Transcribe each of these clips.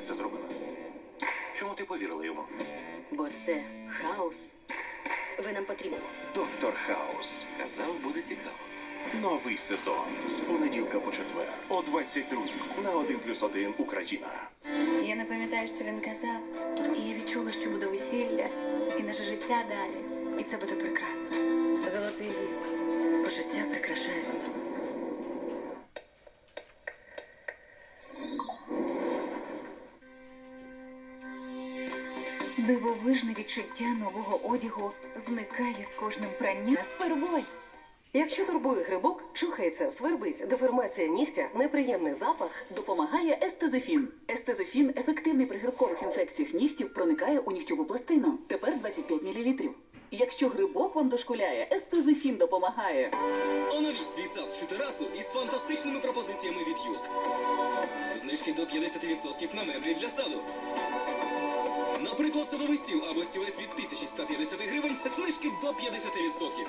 ти це зробила? Чому ти повірила йому? Бо це хаос. Ви нам потрібні. Доктор Хаус. Казав, буде цікаво. Новий сезон з понеділка по четвер о 22 на 1 плюс 1 Україна. Я не пам'ятаю, що він казав. І я відчула, що буде весілля і наше життя далі. І це буде прекрасно. Золотий вік. Дивовижне відчуття нового одягу зникає з кожним пранням. Сперболь. Якщо турбує грибок, чухається, свербить, деформація нігтя, неприємний запах, допомагає естезифін. Естезифін ефективний при грибкових інфекціях нігтів проникає у нігтьову пластину. Тепер 25 мл. Якщо грибок вам дошкуляє, естезифін допомагає. Оновіть свій сад чи терасу із фантастичними пропозиціями від Юск. Знижки до 50% на меблі для саду. Наприклад, садовий стіл або стілець від 1150 гривень, знижки до 50%.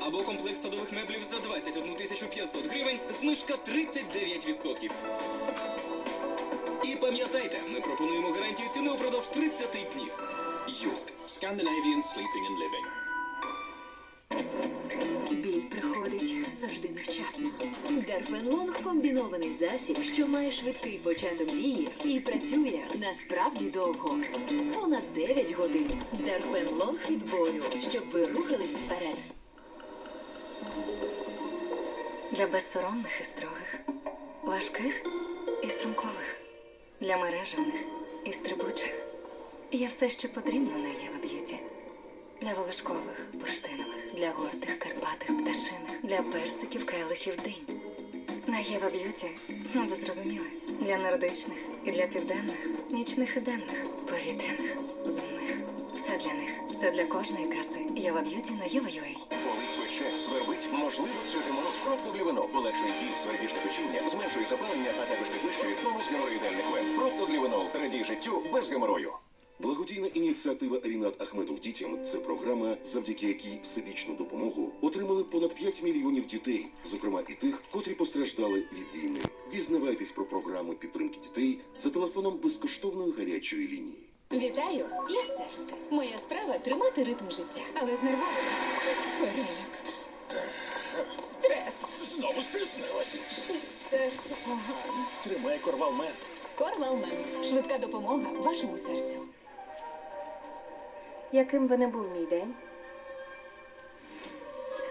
Або комплект садових меблів за 21 500 гривень, знижка 39%. І пам'ятайте, ми пропонуємо гарантію ціни упродовж 30 днів. Юск. Scandinavian Sleeping and Living. Дарфенлонг комбінований засіб, що має швидкий початок дії і працює насправді довго. Понад 9 годин. Дарфенлонг від болю, щоб ви рухались вперед. Для безсоромних і строгих, важких і струмкових, для мережевних і стрибучих. Є все, що потрібно на Єва Б'юті. Для волошкових, бурштинових, для гордих, карпатих, пташиних, для персиків, келихів, динь. На Єва Б'юті, ну ви зрозуміли, для нордичних і для південних, нічних і денних, повітряних, земних. Все для них, все для кожної краси. Єва Б'юті на Єва.ua. Болить пече, свербить, можливо, це геморроз. Проктоглівено полегшує біль, свербіжне печіння, зменшує запалення, а також підвищує тонус геморроїдальних вен. Проктоглівенол. Радій життю без геморою. Благодійна ініціатива Рінат Ахметов дітям це програма, завдяки якій всебічну допомогу отримали понад 5 мільйонів дітей, зокрема і тих, котрі постраждали від війни. Дізнавайтесь про програми підтримки дітей за телефоном безкоштовної гарячої лінії. Вітаю, я серце. Моя справа тримати ритм життя, але з нервовості переляк. Стрес. Знову стиснилася. Щось серце погано. Тримай корвалмент. Корвалмен. Швидка допомога вашому серцю. Яким би не був мій день?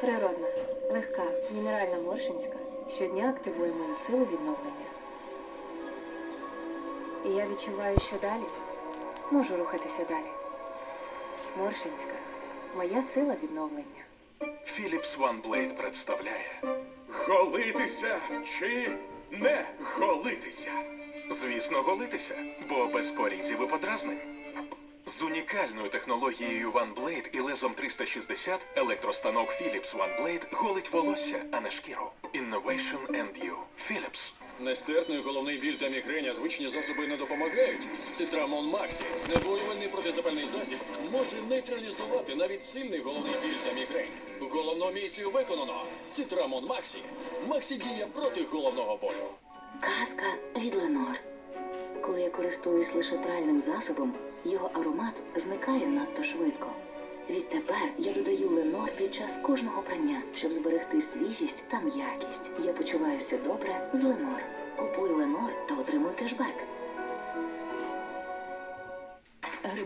Природна, легка, мінеральна моршинська щодня активує мою силу відновлення. І я відчуваю, що далі можу рухатися далі. Моршинська моя сила відновлення. Philips OneBlade представляє Голитися чи не голитися? Звісно, голитися, бо без порізів і подразнень. З унікальною технологією OneBlade і лезом 360 електростанок Philips OneBlade голить волосся, а не шкіру. Innovation and you. Philips. Нестерпний головний біль та мігрень, а звичні засоби не допомагають. Цитрамон Максі, знеболювальний протизапальний засіб, може нейтралізувати навіть сильний головний біль та мігрень. Головну місію виконано. Цитрамон Максі. Максі діє проти головного болю. Казка від Ленор. Коли я користуюсь лише пральним засобом, його аромат зникає надто швидко. Відтепер я додаю Ленор під час кожного прання, щоб зберегти свіжість та м'якість. Я почуваюся добре з Ленор. Купуй Ленор та отримуй кешбек.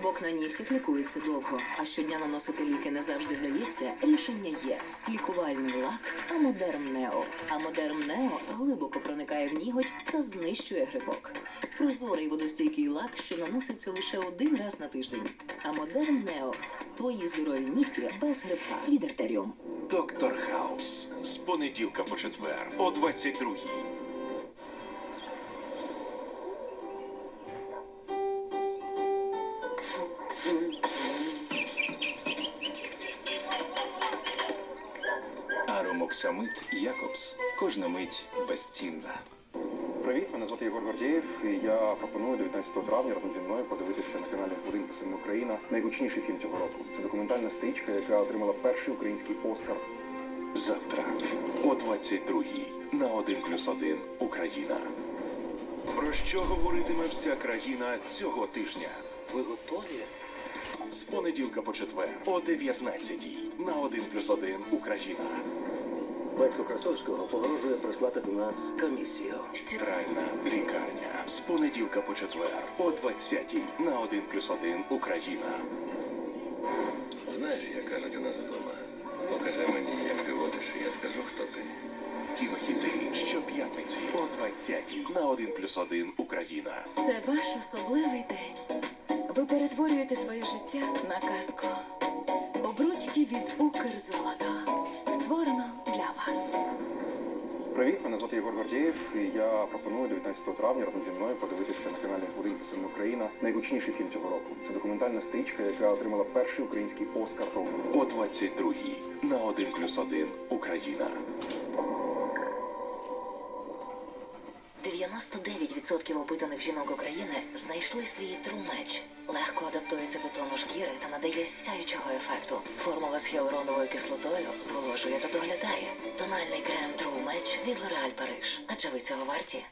Грибок на нігтях лікується довго, а щодня наносити ліки не завжди вдається. Рішення є. Лікувальний лак Амодерм Нео. Амодерм Нео глибоко проникає в ніготь та знищує грибок. Прозорий водостійкий лак, що наноситься лише один раз на тиждень. Амодерм Нео. Твої здорові нігті без грибка від артеріум. Доктор Хаус. З понеділка по четвер о 22 Аромоксамит Якобс. Кожна мить безцінна. Привіт, мене звати Єгор Гордієв. І я пропоную 19 травня разом зі мною подивитися на каналі Один Посильна Україна найгучніший фільм цього року. Це документальна стрічка, яка отримала перший український Оскар. Завтра о 22 на 1 плюс 1 Україна. Про що говоритиме вся країна цього тижня? Ви готові? З понеділка по четвер о 19 на 1 плюс 1 Україна. Батько Красовського погрожує прислати до нас комісію. Центральна лікарня. З понеділка по четвер о 20 на 1 плюс 1 Україна. Знаєш, як кажуть у нас вдома. Покажи мені, як ти водиш, і я скажу, хто ти. Кінохіти щоп'ятниці о 20 на 1 плюс 1 Україна. Це ваш особливий день. Ви перетворюєте своє життя на казку. Обручки від Укрзолото. Створено для вас. Привіт, мене звати Єгор Гордієв, і я пропоную 19 травня разом зі мною подивитися на каналі Один плюс один Україна найгучніший фільм цього року. Це документальна стрічка, яка отримала перший український Оскар року. О 22 на 1 плюс 1 Україна. 99% опитаних жінок України знайшли свій трумеч. Легко адаптується до тону шкіри та надає сяючого ефекту. Формула з гіалуроновою кислотою зволожує та доглядає. Тональний крем True Match від L'Oréal Paris. Адже ви цього варті.